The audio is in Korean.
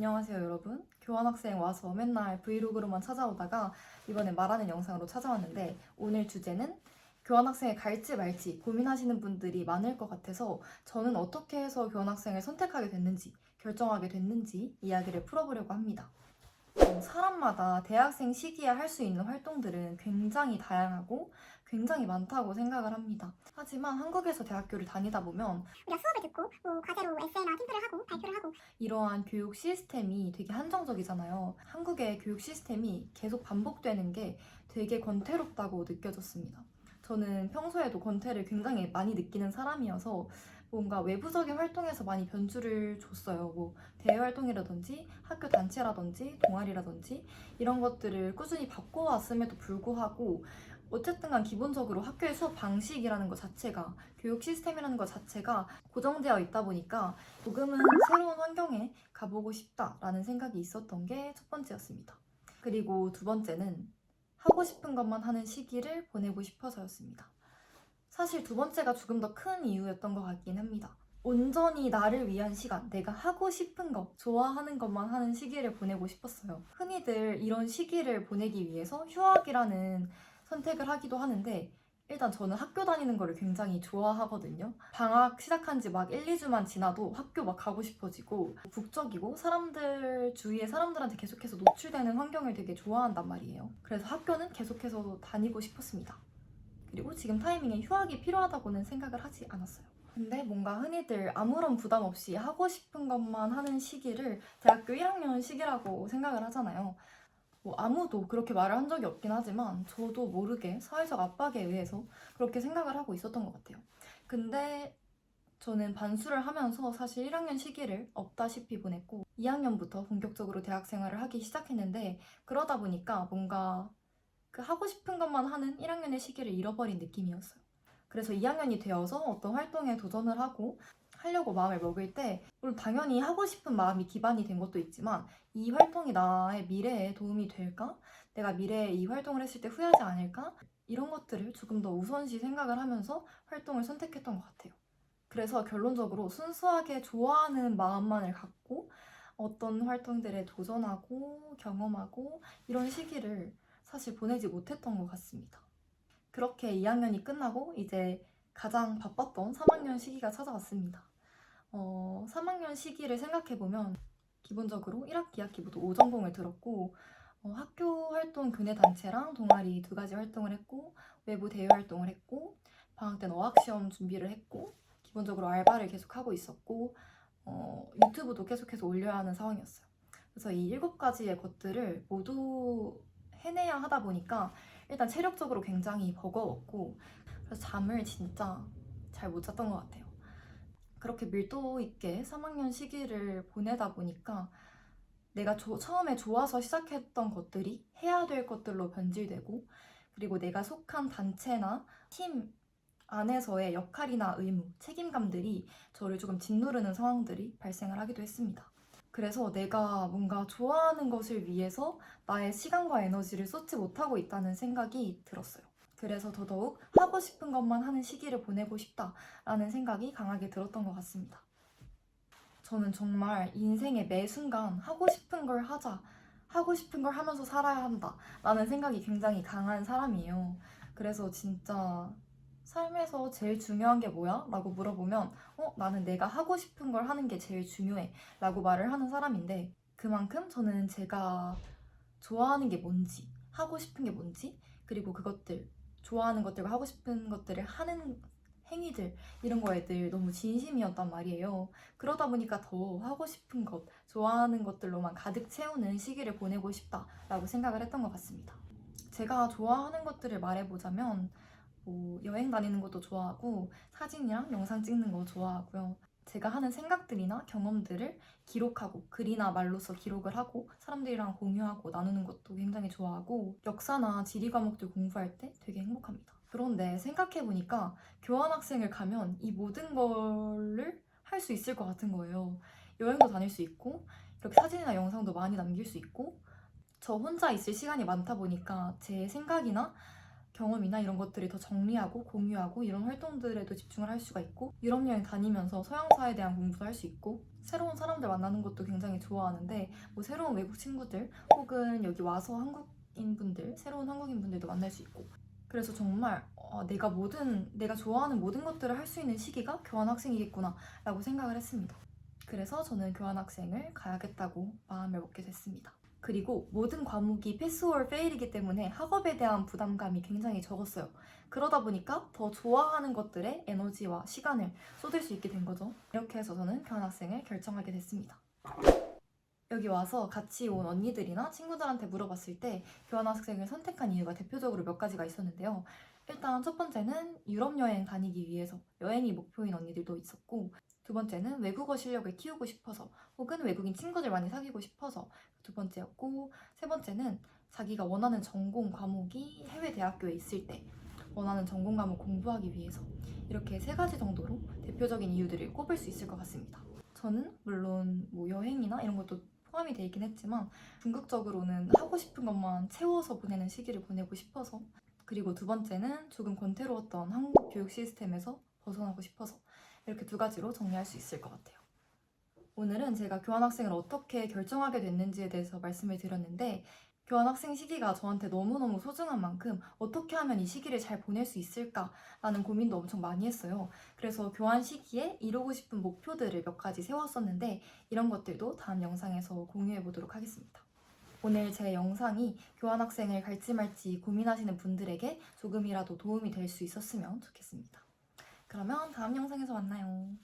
안녕하세요 여러분 교환학생 와서 맨날 브이로그로만 찾아오다가 이번에 말하는 영상으로 찾아왔는데 오늘 주제는 교환학생에 갈지 말지 고민하시는 분들이 많을 것 같아서 저는 어떻게 해서 교환학생을 선택하게 됐는지 결정하게 됐는지 이야기를 풀어보려고 합니다 어, 사람마다 대학생 시기에 할 수 있는 활동들은 굉장히 다양하고 굉장히 많다고 생각을 합니다. 하지만 한국에서 대학교를 다니다 보면 우리가 수업을 듣고 뭐 과제로 에세이나 팀플을 하고 발표를 하고 이러한 교육 시스템이 되게 한정적이잖아요. 한국의 교육 시스템이 계속 반복되는 게 되게 권태롭다고 느껴졌습니다. 저는 평소에도 권태를 굉장히 많이 느끼는 사람이어서 뭔가 외부적인 활동에서 많이 변주를 줬어요. 뭐 대외 활동이라든지 학교 단체라든지 동아리라든지 이런 것들을 꾸준히 받고 왔음에도 불구하고 어쨌든 간 기본적으로 학교의 수업 방식이라는 것 자체가 교육 시스템이라는 것 자체가 고정되어 있다 보니까 조금은 새로운 환경에 가보고 싶다라는 생각이 있었던 게 첫 번째였습니다. 그리고 두 번째는 하고 싶은 것만 하는 시기를 보내고 싶어서였습니다. 사실 두 번째가 조금 더 큰 이유였던 것 같긴 합니다. 온전히 나를 위한 시간, 내가 하고 싶은 것, 좋아하는 것만 하는 시기를 보내고 싶었어요. 흔히들 이런 시기를 보내기 위해서 휴학이라는 선택을 하기도 하는데 일단 저는 학교 다니는 거를 굉장히 좋아하거든요. 방학 시작한 지 막 1, 2주만 지나도 학교 막 가고 싶어지고 북적이고 사람들 주위에 사람들한테 계속해서 노출되는 환경을 되게 좋아한단 말이에요. 그래서 학교는 계속해서 다니고 싶었습니다. 그리고 지금 타이밍에 휴학이 필요하다고는 생각을 하지 않았어요. 근데 뭔가 흔히들 아무런 부담 없이 하고 싶은 것만 하는 시기를 대학교 1학년 시기라고 생각을 하잖아요. 뭐 아무도 그렇게 말을 한 적이 없긴 하지만 저도 모르게 사회적 압박에 의해서 그렇게 생각을 하고 있었던 것 같아요. 근데 저는 반수를 하면서 사실 1학년 시기를 없다시피 보냈고 2학년부터 본격적으로 대학 생활을 하기 시작했는데 그러다 보니까 뭔가 그 하고 싶은 것만 하는 1학년의 시기를 잃어버린 느낌이었어요. 그래서 2학년이 되어서 어떤 활동에 도전을 하고 하려고 마음을 먹을 때 물론 당연히 하고 싶은 마음이 기반이 된 것도 있지만 이 활동이 나의 미래에 도움이 될까? 내가 미래에 이 활동을 했을 때 후회하지 않을까? 이런 것들을 조금 더 우선시 생각을 하면서 활동을 선택했던 것 같아요. 그래서 결론적으로 순수하게 좋아하는 마음만을 갖고 어떤 활동들에 도전하고 경험하고 이런 시기를 사실 보내지 못했던 것 같습니다. 그렇게 2학년이 끝나고 이제 가장 바빴던 3학년 시기가 찾아왔습니다. 어, 3학년 시기를 생각해보면 기본적으로 1학기, 2학기부터 오전공을 들었고 어, 학교 활동 교내 단체랑 동아리 두 가지 활동을 했고 외부 대외 활동을 했고 방학 때는 어학 시험 준비를 했고 기본적으로 알바를 계속 하고 있었고 어, 유튜브도 계속해서 올려야 하는 상황이었어요. 그래서 이 일곱 가지의 것들을 모두 해내야 하다 보니까 일단 체력적으로 굉장히 버거웠고 그래서 잠을 진짜 잘 못 잤던 것 같아요. 그렇게 밀도 있게 3학년 시기를 보내다 보니까 내가 조- 처음에 좋아서 시작했던 것들이 해야 될 것들로 변질되고 그리고 내가 속한 단체나 팀 안에서의 역할이나 의무, 책임감들이 저를 조금 짓누르는 상황들이 발생을 하기도 했습니다. 그래서 내가 뭔가 좋아하는 것을 위해서 나의 시간과 에너지를 쏟지 못하고 있다는 생각이 들었어요. 그래서 더더욱 하고 싶은 것만 하는 시기를 보내고 싶다라는 생각이 강하게 들었던 것 같습니다. 저는 정말 인생의 매 순간 하고 싶은 걸 하자, 하고 싶은 걸 하면서 살아야 한다라는 생각이 굉장히 강한 사람이에요. 그래서 진짜 삶에서 제일 중요한 게 뭐야? 라고 물어보면, 어, 나는 내가 하고 싶은 걸 하는 게 제일 중요해. 라고 말을 하는 사람인데, 그만큼 저는 제가 좋아하는 게 뭔지, 하고 싶은 게 뭔지, 그리고 그것들, 좋아하는 것들과 하고 싶은 것들을 하는 행위들, 이런 거에 늘 너무 진심이었단 말이에요. 그러다 보니까 더 하고 싶은 것, 좋아하는 것들로만 가득 채우는 시기를 보내고 싶다라고 생각을 했던 것 같습니다. 제가 좋아하는 것들을 말해보자면, 뭐 여행 다니는 것도 좋아하고 사진이랑 영상 찍는 거 좋아하고요. 제가 하는 생각들이나 경험들을 기록하고 글이나 말로써 기록을 하고 사람들이랑 공유하고 나누는 것도 굉장히 좋아하고 역사나 지리 과목들 공부할 때 되게 행복합니다. 그런데 생각해보니까 교환학생을 가면 이 모든 거를 할 수 있을 것 같은 거예요. 여행도 다닐 수 있고 이렇게 사진이나 영상도 많이 남길 수 있고 저 혼자 있을 시간이 많다 보니까 제 생각이나 경험이나 이런 것들을 더 정리하고 공유하고 이런 활동들에도 집중을 할 수가 있고 유럽 여행 다니면서 서양사에 대한 공부도 할 수 있고 새로운 사람들 만나는 것도 굉장히 좋아하는데 뭐 새로운 외국 친구들 혹은 여기 와서 한국인 분들 새로운 한국인 분들도 만날 수 있고 그래서 정말 어, 내가 모든 내가 좋아하는 모든 것들을 할 수 있는 시기가 교환학생이겠구나라고 생각을 했습니다. 그래서 저는 교환학생을 가야겠다고 마음을 먹게 됐습니다. 그리고 모든 과목이 패스 월 페일이기 때문에 학업에 대한 부담감이 굉장히 적었어요. 그러다 보니까 더 좋아하는 것들에 에너지와 시간을 쏟을 수 있게 된 거죠. 이렇게 해서 저는 교환학생을 결정하게 됐습니다. 여기 와서 같이 온 언니들이나 친구들한테 물어봤을 때 교환학생을 선택한 이유가 대표적으로 몇 가지가 있었는데요. 일단 첫 번째는 유럽 여행 다니기 위해서 여행이 목표인 언니들도 있었고 두 번째는 외국어 실력을 키우고 싶어서 혹은 외국인 친구들 많이 사귀고 싶어서 두 번째였고 세 번째는 자기가 원하는 전공 과목이 해외 대학교에 있을 때 원하는 전공 과목 공부하기 위해서 이렇게 세 가지 정도로 대표적인 이유들을 꼽을 수 있을 것 같습니다. 저는 물론 뭐 여행이나 이런 것도 포함이 돼 있긴 했지만 궁극적으로는 하고 싶은 것만 채워서 보내는 시기를 보내고 싶어서 그리고 두 번째는 조금 권태로웠던 한국 교육 시스템에서 벗어나고 싶어서 이렇게 두 가지로 정리할 수 있을 것 같아요. 오늘은 제가 교환학생을 어떻게 결정하게 됐는지에 대해서 말씀을 드렸는데 교환학생 시기가 저한테 너무너무 소중한 만큼 어떻게 하면 이 시기를 잘 보낼 수 있을까라는 고민도 엄청 많이 했어요. 그래서 교환 시기에 이루고 싶은 목표들을 몇 가지 세웠었는데 이런 것들도 다음 영상에서 공유해 보도록 하겠습니다. 오늘 제 영상이 교환학생을 갈지 말지 고민하시는 분들에게 조금이라도 도움이 될 수 있었으면 좋겠습니다. 그러면 다음 영상에서 만나요.